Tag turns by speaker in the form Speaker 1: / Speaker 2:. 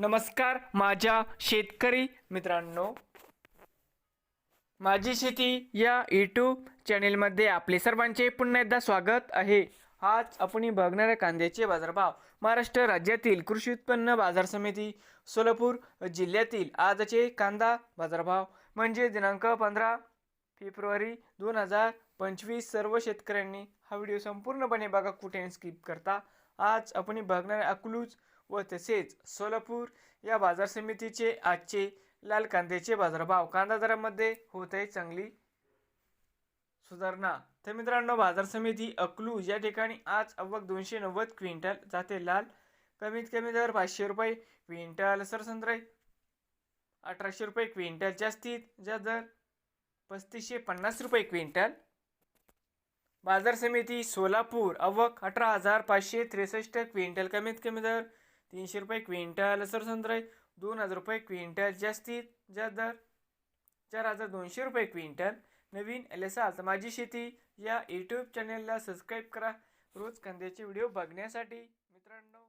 Speaker 1: नमस्कार माझ्या शेतकरी मित्रांनो. माझी शेती या यूट्यूब चॅनेलमध्ये आपले सर्वांचे पुन्हा एकदा स्वागत आहे. आज आपण बघणाऱ्या कांद्याचे बाजारभाव महाराष्ट्र राज्यातील कृषी उत्पन्न बाजार समिती सोलापूर जिल्ह्यातील आजचे कांदा बाजारभाव म्हणजे दिनांक पंधरा फेब्रुवारी दोन हजार पंचवीस. सर्व शेतकऱ्यांनी हा व्हिडिओ संपूर्णपणे बघा कुठे स्किप करता. आज आपण बघणाऱ्या अकलूज व तसेच सोलापूर या बाजार समितीचे आजचे लाल कांद्याचे बाजारभाव कांदा दरामध्ये होत आहे चांगली सुधारणा. तर मित्रांनो बाजार समिती अकलूज या ठिकाणी आज अव्वक दोनशे नव्वद क्विंटल जाते लाल. कमीत कमी दर पाचशे रुपये क्विंटल. सरसंत्रे अठराशे रुपये क्विंटल जास्तीत जास्त दर पस्तीसशे पन्नास रुपये क्विंटल. बाजार समिती सोलापूर अवक अठरा हजार पाचशे त्रेसष्ट क्विंटल. कमीत कमी दर तीनशे रुपये क्विंटल. सरसंत्रे दोन हजार रुपये क्विंटल. जास्तीत जास्त दर चार हजार दोनशे रुपये क्विंटल. नवीन एल एस आर माझी शेती या यूट्यूब चॅनलला सबस्क्राईब करा. रोज कांद्याचे व्हिडिओ बघण्यासाठी मित्रांनो.